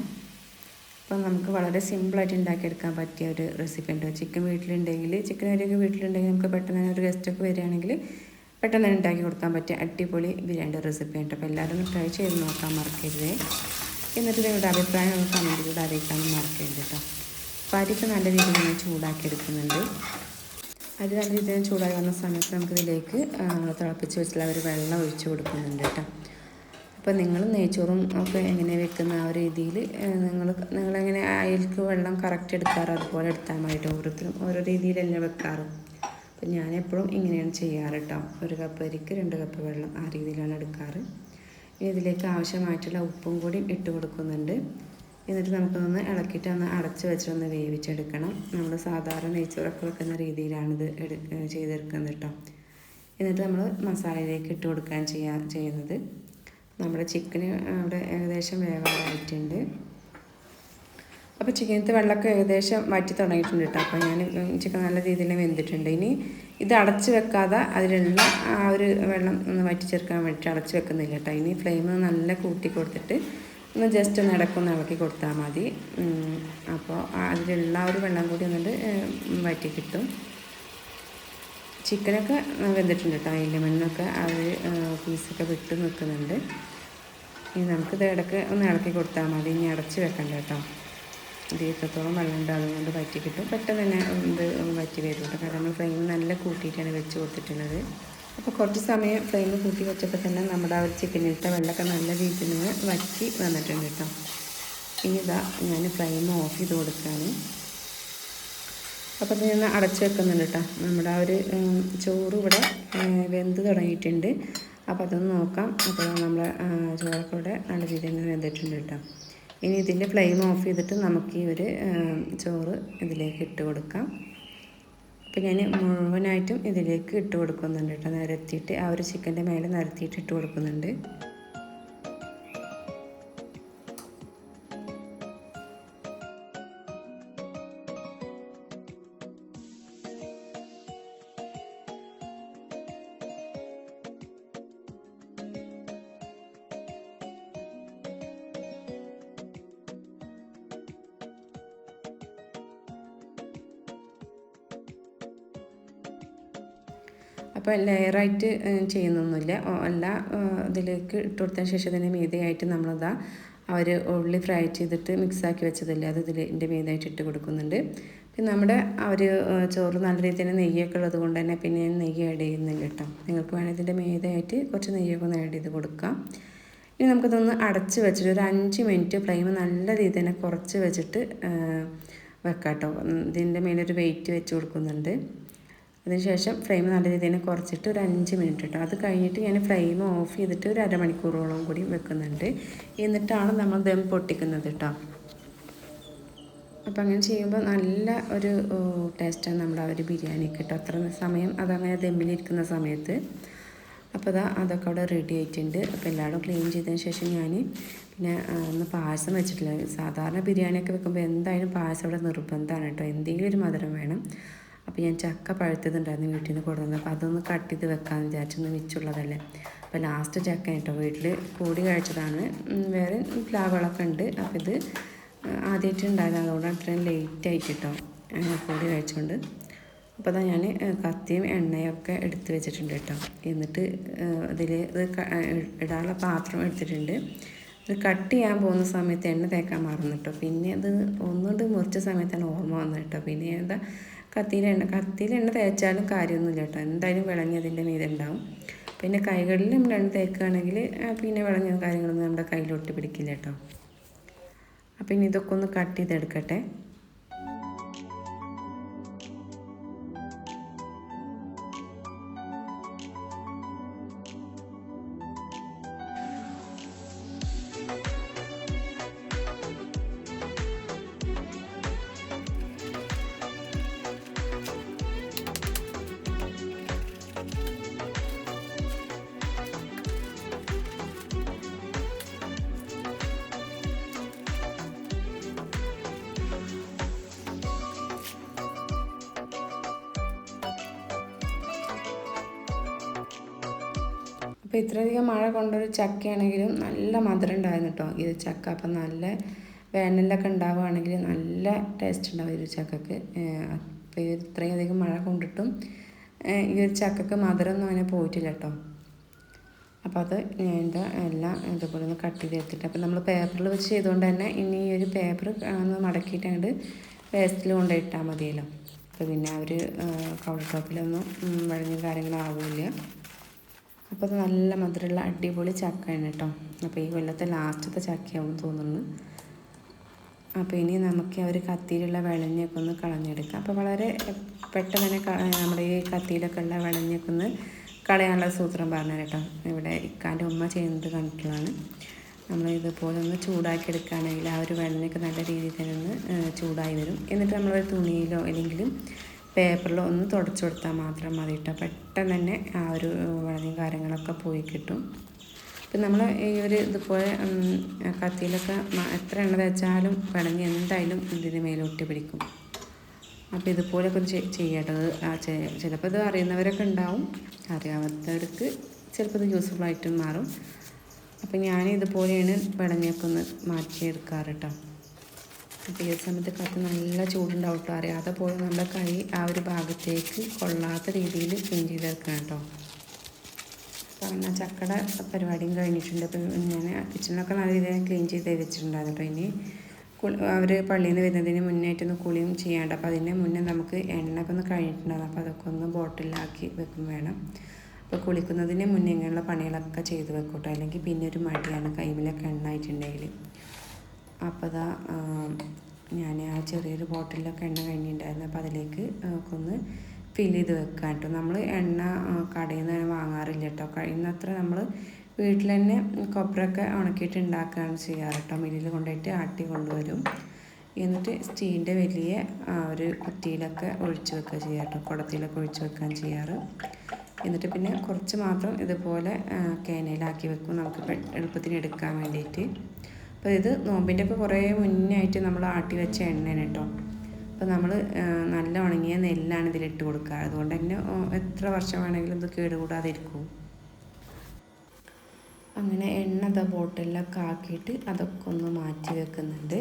അപ്പം നമുക്ക് വളരെ സിമ്പിളായിട്ട് ഉണ്ടാക്കിയെടുക്കാൻ പറ്റിയ ഒരു റെസിപ്പി ഉണ്ട്. ചിക്കൻ വീട്ടിലുണ്ടെങ്കിൽ ചിക്കൻ അരിയൊക്കെ വീട്ടിലുണ്ടെങ്കിൽ നമുക്ക് പെട്ടെന്ന് തന്നെ ഒരു ഗസ്റ്റൊക്കെ വരികയാണെങ്കിൽ പെട്ടെന്ന് തന്നെ ഉണ്ടാക്കി കൊടുക്കാൻ പറ്റിയ അടിപൊളി ബിരിയാണി റെസിപ്പി ഉണ്ട്. അപ്പോൾ എല്ലാവരും ഒന്ന് ട്രൈ ചെയ്ത് നോക്കാൻ മറക്കരുത്. എന്നിട്ട് നിങ്ങളുടെ അഭിപ്രായം കമന്റിലൂടെ അറിയിക്കാനും മറക്കരുത് കേട്ടോ. അരിക്ക് നല്ല രീതിയിൽ ഞാൻ ചൂടാക്കി എടുക്കുന്നുണ്ട് അത് നല്ല രീതിയിൽ ചൂടായി വന്ന സമയത്ത് നമുക്കിതിലേക്ക് തിളപ്പിച്ച് വെച്ചിട്ടുള്ള ഒരു വെള്ളം ഒഴിച്ചു കൊടുക്കുന്നുണ്ട് കേട്ടോ. അപ്പോൾ നിങ്ങൾ നെയ്ച്ചോറും ഒക്കെ എങ്ങനെ വെക്കുന്ന ആ രീതിയിൽ നിങ്ങൾ നിങ്ങളെങ്ങനെ അയൽക്ക് വെള്ളം കറക്റ്റ് എടുക്കാറ്? അതുപോലെ എടുത്താൽ മതി കേട്ടോ. ഓരോരുത്തരും ഓരോ രീതിയിലല്ലേ വെക്കാറ്. അപ്പം ഞാൻ എപ്പോഴും ഇങ്ങനെയാണ് ചെയ്യാറ് കേട്ടോ. ഒരു കപ്പ് അരിക്ക് രണ്ട് കപ്പ് വെള്ളം ആ രീതിയിലാണ് എടുക്കാറ്. ഇതിലേക്ക് ആവശ്യമായിട്ടുള്ള ഉപ്പും കൂടി ഇട്ട് കൊടുക്കുന്നുണ്ട്. എന്നിട്ട് നമുക്കതൊന്ന് ഇളക്കിയിട്ട് ഒന്ന് അടച്ച് വെച്ചൊന്ന് വേവിച്ചെടുക്കണം. നമ്മൾ സാധാരണ നെയ്ച്ചോറൊക്കെ വെക്കുന്ന രീതിയിലാണിത് എടു ചെയ്തെടുക്കുന്നത് കേട്ടോ. എന്നിട്ട് നമ്മൾ മസാലയിലേക്ക് ഇട്ട് കൊടുക്കാൻ ചെയ്യാ ചെയ്യുന്നത്. നമ്മുടെ ചിക്കന് അവിടെ ഏകദേശം വേവാറായിട്ടുണ്ട്. അപ്പോൾ ചിക്കനത്തെ വെള്ളമൊക്കെ ഏകദേശം വറ്റി തുടങ്ങിയിട്ടുണ്ട് കേട്ടോ. അപ്പോൾ ഞാൻ ചിക്കൻ നല്ല രീതിയിൽ വെന്തിട്ടുണ്ട്. ഇനി ഇത് അടച്ച് വെക്കാതെ അതിലുള്ള ആ ഒരു വെള്ളം ഒന്ന് വറ്റിച്ചെടുക്കാൻ വേണ്ടിയിട്ട് അടച്ച് വെക്കുന്നില്ല കേട്ടോ. ഇനി ഫ്ലെയിം നല്ല കൂട്ടി കൊടുത്തിട്ട് ഒന്ന് ജസ്റ്റ് ഒന്ന് ഇടക്കൊന്ന് ഇളക്കി കൊടുത്താൽ മതി. അപ്പോൾ അതിലുള്ള ഒരു വെള്ളം കൂടി ഒന്ന് വറ്റി കിട്ടും. ചിക്കനൊക്കെ വെന്തിട്ടുണ്ട് കേട്ടോ അതിന്റെ മണ്ണൊക്കെ ആ ഒരു പീസൊക്കെ വിട്ട് നിൽക്കുന്നുണ്ട്. ഇനി നമുക്കിത് ഇടയ്ക്ക് ഒന്ന് ഇളക്കി കൊടുത്താൽ മതി. ഇനി അടച്ച് വെക്കണ്ട കേട്ടോ ഇത്രത്തോളം വെള്ളം ഉണ്ട് അതുകൊണ്ട് വറ്റി കിട്ടും. പെട്ടെന്ന് തന്നെ ഇത് വറ്റി വരും കേട്ടോ കാരണം നമ്മൾ ഫ്രെയിം നല്ല കൂട്ടിയിട്ടാണ് വെച്ച് കൊടുത്തിട്ടുള്ളത്. അപ്പോൾ കുറച്ച് സമയം ഫ്ലെയിം കൂട്ടി വെച്ചപ്പോൾ തന്നെ നമ്മുടെ ആ ഒരു ചിക്കനിട്ട വെള്ളമൊക്കെ നല്ല രീതിയിൽ നിന്ന് വറ്റി വന്നിട്ടുണ്ട് കേട്ടോ. ഇനി ഇതാ ഞാൻ ഫ്ലെയിം ഓഫ് ചെയ്ത് കൊടുക്കുകയാണ്. അപ്പോൾ ഞാൻ അടച്ച് വെക്കുന്നുണ്ട് കേട്ടോ. നമ്മുടെ ആ ഒരു ചോറ് ഇവിടെ വെന്ത് തുടങ്ങിയിട്ടുണ്ട്. അപ്പോൾ അതൊന്ന് നോക്കാം. അപ്പോൾ നമ്മൾ ചോറൊക്കെ ഇവിടെ നല്ല രീതിയിൽ വെന്തിട്ടുണ്ട് കേട്ടോ. ഇനി ഇതിന്റെ ഫ്ലെയിം ഓഫ് ചെയ്തിട്ട് നമുക്ക് ഈ ഒരു ചോറ് ഇതിലേക്ക് ഇട്ട് കൊടുക്കാം. അപ്പോൾ ഞാൻ മുഴുവനായിട്ടും ഇതിലേക്ക് ഇട്ട് കൊടുക്കുന്നുണ്ട് കേട്ടോ. നിരത്തിയിട്ട് ആ ഒരു ചിക്കന്റെ മേലെ നിരത്തിയിട്ട് ഇട്ട് കൊടുക്കുന്നുണ്ട്. അപ്പോൾ ലെയറായിട്ട് ചെയ്യുന്നൊന്നുമില്ല. അല്ല ഇതിലേക്ക് ഇട്ട് കൊടുത്തതിന് ശേഷം തന്നെ മീതയായിട്ട് നമ്മളതാ അവർ ഉള്ളി ഫ്രൈ ചെയ്തിട്ട് മിക്സാക്കി വെച്ചതല്ലേ അത് ഇതിൽ ഇതിന്റെ മീതായിട്ട് ഇട്ട് കൊടുക്കുന്നുണ്ട്. പിന്നെ നമ്മുടെ അവർ ചോറ് നല്ല രീതിയിൽ തന്നെ നെയ്യൊക്കെ ഉള്ളത് കൊണ്ട് തന്നെ പിന്നെ ഞാൻ നെയ്യ് ആഡ് ചെയ്യുന്നില്ല കേട്ടോ. നിങ്ങൾക്ക് വേണമെങ്കിൽ ഇതിന്റെ മീതയായിട്ട് കുറച്ച് നെയ്യൊക്കെ ഒന്ന് ആഡ് ചെയ്ത് കൊടുക്കാം. ഇനി നമുക്കിതൊന്ന് അടച്ച് വെച്ചിട്ട് ഒരു അഞ്ച് മിനിറ്റ് ഫ്ലെയിം നല്ല രീതിയിൽ തന്നെ കുറച്ച് വെച്ചിട്ട് വെക്കാം കേട്ടോ ഇതിന്റെ മേലൊരു വെയിറ്റ് വെച്ച് കൊടുക്കുന്നുണ്ട്. അതിനുശേഷം ഫ്ലെയിം നല്ല രീതിയിൽ കുറച്ചിട്ട് ഒരു അഞ്ച് മിനിറ്റ് ഇട്ടോ അത് കഴിഞ്ഞിട്ട് ഞാൻ ഫ്ലെയിം ഓഫ് ചെയ്തിട്ട് ഒരു അരമണിക്കൂറോളം കൂടി വെക്കുന്നുണ്ട്. എന്നിട്ടാണ് നമ്മൾ ദം പൊട്ടിക്കുന്നത് കേട്ടോ. അപ്പോൾ അങ്ങനെ ചെയ്യുമ്പോൾ നല്ല ഒരു ടേസ്റ്റാണ് നമ്മുടെ ആ ഒരു ബിരിയാണിക്ക് കേട്ടോ. അത്ര സമയം അതങ്ങനെ ദമ്മിലിരിക്കുന്ന സമയത്ത്. അപ്പോൾ അതാ അതൊക്കെ അവിടെ റെഡി ആയിട്ടുണ്ട്. അപ്പോൾ എല്ലാവരും ക്ലീൻ ചെയ്തതിന് ശേഷം ഞാൻ പിന്നെ ഒന്ന് പായസം വെച്ചിട്ടില്ല. സാധാരണ ബിരിയാണിയൊക്കെ വെക്കുമ്പോൾ എന്തായാലും പായസം അവിടെ നിർബന്ധമാണ് കേട്ടോ. എന്തെങ്കിലും ഒരു മധുരം വേണം. അപ്പോൾ ഞാൻ ചക്ക പഴുത്തതുണ്ടായിരുന്നു വീട്ടിൽ നിന്ന് കൊണ്ടുവന്നത് അപ്പോൾ അതൊന്ന് കട്ട് ചെയ്ത് വെക്കാമെന്ന് വിചാരിച്ചൊന്ന് വെച്ചുള്ളതല്ലേ. അപ്പോൾ ലാസ്റ്റ് ചക്ക കേട്ടോ. വീട്ടിൽ കൂടി കഴിച്ചതാണ്. വേറെ പ്ലാവുകളൊക്കെ ഉണ്ട്. അപ്പോൾ ഇത് ആദ്യമായിട്ട് ഉണ്ടായത്. അതുകൊണ്ടാണ് അത്രയും ലേറ്റ് ആയിട്ട് കേട്ടോ. കൂടി കഴിച്ചുകൊണ്ട് അപ്പോൾ അതാ ഞാൻ കത്തിയും എണ്ണയൊക്കെ എടുത്ത് വെച്ചിട്ടുണ്ട് കേട്ടോ. എന്നിട്ട് അതിൽ ഇത് ഇടാനുള്ള പാത്രം എടുത്തിട്ടുണ്ട്. ഇത് കട്ട് ചെയ്യാൻ പോകുന്ന സമയത്ത് എണ്ണ തേക്കാൻ മറന്നു കേട്ടോ. പിന്നെ അത് ഒന്നുകൊണ്ട് മുറിച്ച സമയത്താണ് ഓർമ്മ വന്നത് കേട്ടോ. പിന്നെ എന്താ കത്തിയിൽ എണ്ണ കത്തിയിൽ എണ്ണ തേച്ചാലും കാര്യമൊന്നുമില്ല കേട്ടോ. എന്തായാലും വിളഞ്ഞതിന്റെ മീതെ ഉണ്ടാവും പിന്നെ കൈകളിൽ നമ്മൾ എണ്ണ തേക്കുകയാണെങ്കിൽ പിന്നെ വിളഞ്ഞ കാര്യങ്ങളൊന്നും നമ്മുടെ കയ്യിലൊട്ടി പിടിക്കില്ല കേട്ടോ. അപ്പം ഇനി ഇതൊക്കെ ഒന്ന് കട്ട് ചെയ്തെടുക്കട്ടെ. അപ്പോൾ ഇത്രയധികം മഴ കൊണ്ടൊരു ചക്കയാണെങ്കിലും നല്ല മധുരം ഉണ്ടായിരുന്നു കേട്ടോ ഇത് ചക്ക അപ്പം നല്ല വേനലിലൊക്കെ ഉണ്ടാവുകയാണെങ്കിൽ നല്ല ടേസ്റ്റ് ഉണ്ടാവും ഒരു ചക്കക്ക്. അപ്പോൾ ഈ ഇത്രയും അധികം മഴ കൊണ്ടിട്ടും ഈ ഒരു ചക്കക്ക് മധുരം ഒന്നും അങ്ങനെ പോയിട്ടില്ല കേട്ടോ. അപ്പോൾ അത് എന്താ എല്ലാം ഇതുപോലെ ഒന്ന് കട്ട് ചെയ്ത് എടുത്തിട്ട് അപ്പോൾ നമ്മൾ പേപ്പറിൽ വെച്ച് ചെയ്തുകൊണ്ട് തന്നെ ഇനി ഈ ഒരു പേപ്പർ ഒന്ന് മടക്കിയിട്ട് അങ്ങോട്ട് വേസ്റ്റിൽ കൊണ്ടുപോയി ഇട്ടാൽ മതിയല്ലോ. അപ്പോൾ പിന്നെ അവർ കൗണ്ടർ ടോപ്പിലൊന്നും വഴങ്ങിയ കാര്യങ്ങളാവില്ല അപ്പോൾ അത് നല്ല മധുരമുള്ള അടിപൊളി ചക്കയാണ് കേട്ടോ. അപ്പോൾ ഈ കൊല്ലത്തെ ലാസ്റ്റത്തെ ചക്കയാവും തോന്നുന്നു. അപ്പോൾ ഇനി നമുക്ക് ആ ഒരു കത്തിയിലുള്ള വിളഞ്ഞൊക്കെ ഒന്ന് കളഞ്ഞെടുക്കാം. അപ്പോൾ വളരെ പെട്ടെന്ന് തന്നെ നമ്മുടെ ഈ കത്തിയിലൊക്കെ ഉള്ള വിളഞ്ഞൊക്കെ ഒന്ന് കളയാനുള്ള സൂത്രം പറഞ്ഞു കേട്ടോ. ഇവിടെ ഇക്കാന്റെ ഉമ്മ ചെയ്യുന്നത് കണ്ടിട്ടുള്ളതാണ്. നമ്മൾ ഇതുപോലെ ഒന്ന് ചൂടാക്കി എടുക്കുകയാണെങ്കിൽ ആ ഒരു വെള്ളമൊക്കെ നല്ല രീതിയിൽ തന്നെ ഒന്ന് ചൂടായി വരും. എന്നിട്ട് നമ്മളൊരു തുണിയിലോ അല്ലെങ്കിൽ പേപ്പറിലോ ഒന്ന് തുടച്ചു കൊടുത്താൽ മാത്രം മതി കേട്ടോ. പെട്ടെന്ന് തന്നെ ആ ഒരു വളരെയും കാര്യങ്ങളൊക്കെ പോയി കിട്ടും. ഇപ്പം നമ്മൾ ഈ ഒരു ഇതുപോലെ കത്തിയിലൊക്കെ എത്ര എണ്ണ വെച്ചാലും പിണങ്ങി എന്തായാലും ഇതിന് മേലൊട്ടി പിടിക്കും. അപ്പോൾ ഇതുപോലൊക്കെ ഒന്ന് ചെയ്- ചെയ്യേണ്ടത് ചിലപ്പോൾ ഇത് അറിയുന്നവരൊക്കെ ഉണ്ടാവും. അറിയാത്തവർക്ക് ചിലപ്പോൾ ഇത് യൂസ്ഫുൾ ആയിട്ടും മാറും. അപ്പം ഞാൻ ഇതുപോലെയാണ് പിണങ്ങിയൊക്കെ ഒന്ന് മാറ്റിയെടുക്കാറ് കേട്ടോ. അപ്പോൾ ഈ സമയത്ത് കത്ത് നല്ല ചൂടുണ്ടാവും കേട്ടോ അറിയാതെ പോലും നമ്മുടെ കൈ ആ ഒരു ഭാഗത്തേക്ക് കൊള്ളാത്ത രീതിയിൽ ക്ലീൻ വെക്കണം കേട്ടോ പറഞ്ഞ ചക്കട പരിപാടിയും കഴിഞ്ഞിട്ടുണ്ട്. അപ്പോൾ ഞാൻ കിച്ചണിലൊക്കെ നല്ല രീതിയിൽ ക്ലീൻ ചെയ്ത് വെച്ചിട്ടുണ്ടായിരുന്നു കേട്ടോ ഇനി അവർ പള്ളിയിൽ നിന്ന് വരുന്നതിന് മുന്നായിട്ടൊന്ന് കുളിയും ചെയ്യാണ്ട് അപ്പോൾ അതിന് മുന്നേ നമുക്ക് എണ്ണ ഒക്കെ ഒന്ന് കഴിഞ്ഞിട്ടുണ്ടാകും അപ്പോൾ അതൊക്കെ ഒന്ന് ബോട്ടിലാക്കി വെക്കും വേണം. അപ്പോൾ കുളിക്കുന്നതിന് മുന്നേ ഇങ്ങനെയുള്ള പണികളൊക്കെ ചെയ്ത് വെക്കും കേട്ടോ അല്ലെങ്കിൽ പിന്നെ ഒരു മടിയാണ് കൈമിലൊക്കെ എണ്ണായിട്ടുണ്ടെങ്കിൽ അപ്പോൾ അതാ ഞാൻ ആ ചെറിയൊരു ബോട്ടിലൊക്കെ എണ്ണ കഴിഞ്ഞിട്ടുണ്ടായിരുന്നു അപ്പോൾ അതിലേക്ക് ഒന്ന് ഫിൽ ചെയ്ത് വെക്കാം കേട്ടോ നമ്മൾ എണ്ണ കടയിൽ നിന്ന് വാങ്ങാറില്ല കേട്ടോ കഴിയുന്നത്ര നമ്മൾ വീട്ടിൽ തന്നെ കൊപ്രൊക്കെ ഉണക്കിയിട്ട് ഉണ്ടാക്കുകയാണ് ചെയ്യാറ് കേട്ടോ മില്ലിൽ കൊണ്ടുപോയിട്ട് ആട്ടി കൊണ്ടുവരും. എന്നിട്ട് സ്റ്റീലിന്റെ വലിയ ഒരു കുറ്റിയിലൊക്കെ ഒഴിച്ച് വെക്കുക ചെയ്യാറ് കേട്ടോ കുടത്തിലൊക്കെ ഒഴിച്ച് വെക്കാൻ ചെയ്യാറ്. എന്നിട്ട് പിന്നെ കുറച്ച് മാത്രം ഇതുപോലെ കേനയിലാക്കി വെക്കും. നമുക്ക് എളുപ്പത്തിന് എടുക്കാൻ വേണ്ടിയിട്ട് അപ്പോൾ ഇത് നോമ്പിന്റെ ഒക്കെ കുറേ മുന്നേ ആയിട്ട് നമ്മൾ ആട്ടി വെച്ച എണ്ണയാണ് കേട്ടോ. അപ്പോൾ നമ്മൾ നല്ല ഉണങ്ങിയ നെല്ലാണ് ഇതിലിട്ട് കൊടുക്കുക. അതുകൊണ്ട് തന്നെ എത്ര വർഷം വേണമെങ്കിലും ഇത് കേടുകൂടാതെ ഇരിക്കും. അങ്ങനെ എണ്ണ ഇതാ ബോട്ടിലൊക്കെ ആക്കിയിട്ട് അതൊക്കെ ഒന്ന് മാറ്റി വെക്കുന്നുണ്ട്.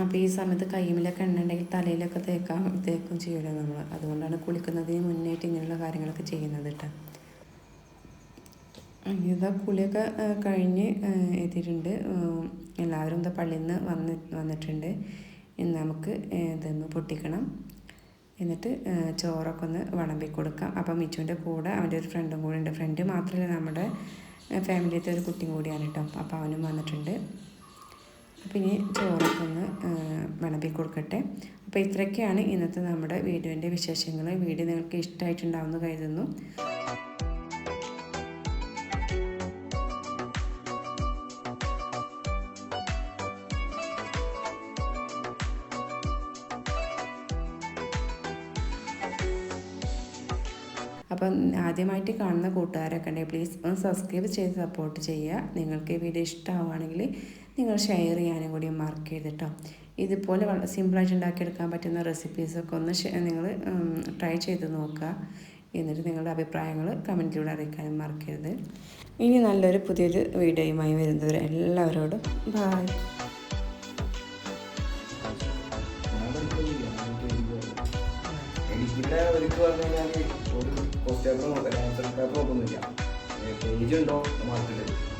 അപ്പോൾ ഈ സമയത്ത് കൈമിലൊക്കെ എണ്ണ ഉണ്ടെങ്കിൽ തലയിലൊക്കെ തേക്കാം തേക്കും ചെയ്യുമല്ലോ നമ്മൾ. അതുകൊണ്ടാണ് കുളിക്കുന്നതിന് മുന്നേറ്റ് ഇങ്ങനെയുള്ള കാര്യങ്ങളൊക്കെ ചെയ്യുന്നത് കേട്ടോ. ഇതാ കുളിയൊക്കെ കഴിഞ്ഞ് എത്തിയിട്ടുണ്ട്. എല്ലാവരും ഇതാ പള്ളിയിൽ നിന്ന് വന്ന് വന്നിട്ടുണ്ട്. ഇനി നമുക്ക് ഇതൊന്ന് പൊട്ടിക്കണം. എന്നിട്ട് ചോറൊക്കെ ഒന്ന് വിളമ്പി കൊടുക്കാം. അപ്പം മിച്ചുവിന്റെ കൂടെ അവന്റെ ഒരു ഫ്രണ്ടും കൂടെ ഉണ്ട്. ഫ്രണ്ട് മാത്രമല്ല നമ്മുടെ ഫാമിലിയിലത്തെ ഒരു കുട്ടിയും കൂടിയാണ് കേട്ടോ. അപ്പോൾ അവനും വന്നിട്ടുണ്ട്. അപ്പം ഇനി ചോറൊക്കെ ഒന്ന് വിളമ്പി കൊടുക്കട്ടെ. അപ്പോൾ ഇത്രയൊക്കെയാണ് ഇന്നത്തെ നമ്മുടെ വീഡിയോന്റെ വിശേഷങ്ങൾ വീഡിയോ നിങ്ങൾക്ക് ഇഷ്ടമായിട്ടുണ്ടാവുമെന്ന് കരുതുന്നു. അപ്പം ആദ്യമായിട്ട് കാണുന്ന കൂട്ടുകാരൊക്കെ ഉണ്ടെങ്കിൽ പ്ലീസ് ഒന്ന് സബ്സ്ക്രൈബ് ചെയ്ത് സപ്പോർട്ട് ചെയ്യുക. നിങ്ങൾക്ക് ഈ വീഡിയോ ഇഷ്ടമാവുകയാണെങ്കിൽ നിങ്ങൾ ഷെയർ ചെയ്യാനും കൂടി മാർക്ക് ചെയ്തിട്ടോ ഇതുപോലെ വളരെ സിമ്പിളായിട്ട് ഉണ്ടാക്കിയെടുക്കാൻ പറ്റുന്ന റെസിപ്പീസൊക്കെ ഒന്ന് നിങ്ങൾ ട്രൈ ചെയ്ത് നോക്കുക. എന്നിട്ട് നിങ്ങളുടെ അഭിപ്രായങ്ങൾ കമന്റിലൂടെ അറിയിക്കാനും മറക്കരുത് ഇനി നല്ലൊരു പുതിയൊരു വീഡിയോയുമായി വരുന്നവർ എല്ലാവരോടും ബായ് ക്വസ്റ്റ് പേപ്പർ നോക്കാം ആൻസർ പേപ്പർ നോക്കുന്നില്ല പേജ് ഉണ്ടോ മാർക്കില്ല